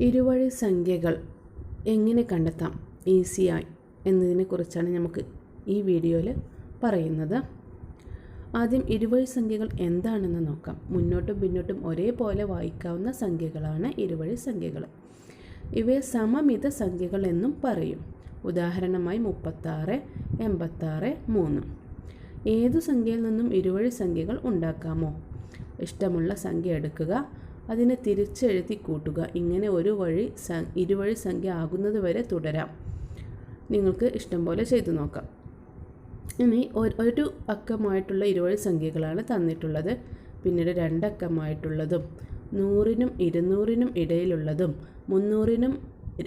ഇരുവഴി സംഖ്യകൾ എങ്ങനെ കണ്ടെത്താം? ഈസിയായി എന്നതിനെക്കുറിച്ചാണ് നമുക്ക് ഈ വീഡിയോയിൽ പറയുന്നത്. ആദ്യം ഇരുവഴി സംഖ്യകൾ എന്താണെന്ന് നോക്കാം. മുന്നോട്ടും പിന്നോട്ടും ഒരേപോലെ വായിക്കാവുന്ന സംഖ്യകളാണ് ഇരുവഴി സംഖ്യകൾ. ഇവയെ സമമിത സംഖ്യകൾ എന്നും പറയും. ഉദാഹരണമായി മുപ്പത്താറ് എൺപത്താറ് മൂന്ന്. ഏതു സംഖ്യയിൽ നിന്നും ഇരുവഴി സംഖ്യകൾ ഉണ്ടാക്കാമോ? ഇഷ്ടമുള്ള സംഖ്യ എടുക്കുക. അതിനെ തിരിച്ചെഴുതി കൂട്ടുക. ഇങ്ങനെ ഒരു വഴി ഇരുവഴി സംഖ്യ ആകുന്നത് വരെ തുടരാം. നിങ്ങൾക്ക് ഇഷ്ടം പോലെ ചെയ്തു നോക്കാം. ഇനി ഒരു അക്കമായിട്ടുള്ള ഇരുവഴി സംഖ്യകളാണ് തന്നിട്ടുള്ളത്. പിന്നീട് രണ്ടക്കമായിട്ടുള്ളതും നൂറിനും ഇരുന്നൂറിനും ഇടയിലുള്ളതും മുന്നൂറിനും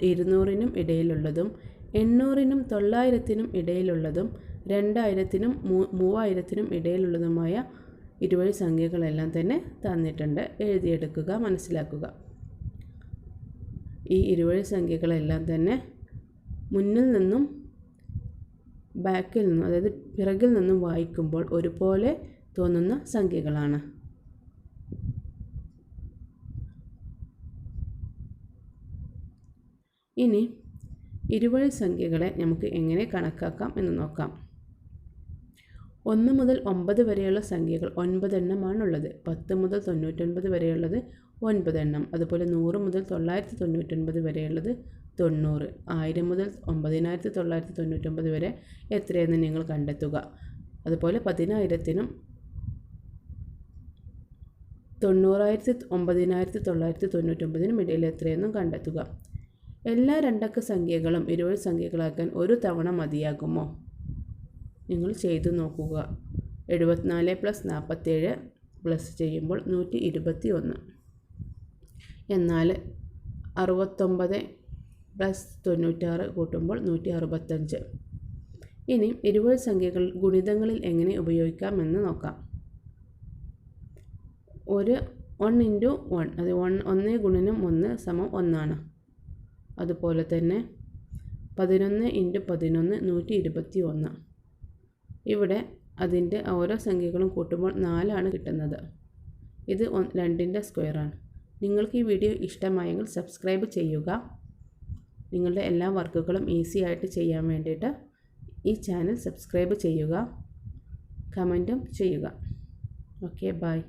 ഇരുന്നൂറിനും ഇടയിലുള്ളതും എണ്ണൂറിനും തൊള്ളായിരത്തിനും ഇടയിലുള്ളതും രണ്ടായിരത്തിനും മൂവായിരത്തിനും ഇടയിലുള്ളതുമായ ഇരുവഴി സംഖ്യകളെല്ലാം തന്നെ തന്നിട്ടുണ്ട്. എഴുതിയെടുക്കുക മനസ്സിലാക്കുക. ഈ ഇരുവഴി സംഖ്യകളെല്ലാം തന്നെ മുന്നിൽ നിന്നും ബാക്കിൽ നിന്നും അതായത് പിറകിൽ നിന്നും വായിക്കുമ്പോൾ ഒരുപോലെ തോന്നുന്ന സംഖ്യകളാണ്. ഇനി ഇരുവഴി സംഖ്യകളെ നമുക്ക് എങ്ങനെ കണക്കാക്കാം എന്ന് നോക്കാം. ഒന്ന് മുതൽ ഒമ്പത് വരെയുള്ള സംഖ്യകൾ ഒൻപതെണ്ണമാണുള്ളത്. പത്ത് മുതൽ തൊണ്ണൂറ്റൊൻപത് വരെയുള്ളത് ഒൻപതെണ്ണം. അതുപോലെ നൂറ് മുതൽ തൊള്ളായിരത്തി തൊണ്ണൂറ്റൊൻപത് വരെയുള്ളത് തൊണ്ണൂറ്. ആയിരം മുതൽ ഒമ്പതിനായിരത്തി തൊള്ളായിരത്തി തൊണ്ണൂറ്റൊമ്പത് വരെ എത്രയെന്ന് നിങ്ങൾ കണ്ടെത്തുക. അതുപോലെ പതിനായിരത്തിനും തൊണ്ണൂറായിരത്തി ഒമ്പതിനായിരത്തി തൊള്ളായിരത്തി തൊണ്ണൂറ്റൊമ്പതിനും ഇടയിൽ എത്രയെന്നും കണ്ടെത്തുക. എല്ലാ രണ്ടക്ക സംഖ്യകളും ഇരുപത് സംഖ്യകളാക്കാൻ ഒരു തവണ മതിയാകുമോ? നിങ്ങൾ ചെയ്തു നോക്കുക. എഴുപത്തിനാല് പ്ലസ് നാൽപ്പത്തേഴ് പ്ലസ് ചെയ്യുമ്പോൾ നൂറ്റി ഇരുപത്തി ഒന്ന് എന്നാൽ അറുപത്തൊമ്പത് പ്ലസ് തൊണ്ണൂറ്റാറ് കൂട്ടുമ്പോൾ നൂറ്റി അറുപത്തഞ്ച് ഇനി ഇരുപത് സംഖ്യകൾ ഗുണിതങ്ങളിൽ എങ്ങനെ ഉപയോഗിക്കാമെന്ന് നോക്കാം. ഒരു വൺ ഇന്റു വൺ അത് വൺ ഒന്ന് ഗുണനം ഒന്ന് സമം ഒന്നാണ്. അതുപോലെ തന്നെ പതിനൊന്ന് ഇന്റു പതിനൊന്ന് നൂറ്റി ഇരുപത്തി ഒന്ന് ഇവിടെ അതിന്റെ ഓരോ സംഖ്യകളും കൂട്ടുമ്പോൾ നാലാണ് കിട്ടുന്നത്. ഇത് രണ്ടിന്റെ സ്ക്വയറാണ്. നിങ്ങൾക്ക് ഈ വീഡിയോ ഇഷ്ടമായെങ്കിൽ സബ്സ്ക്രൈബ് ചെയ്യുക. നിങ്ങളുടെ എല്ലാ വർക്കുകളും ഈസി ആയിട്ട് ചെയ്യാൻ വേണ്ടിയിട്ട് ഈ ചാനൽ സബ്സ്ക്രൈബ് ചെയ്യുക. കമന്റും ചെയ്യുക. Okay bye.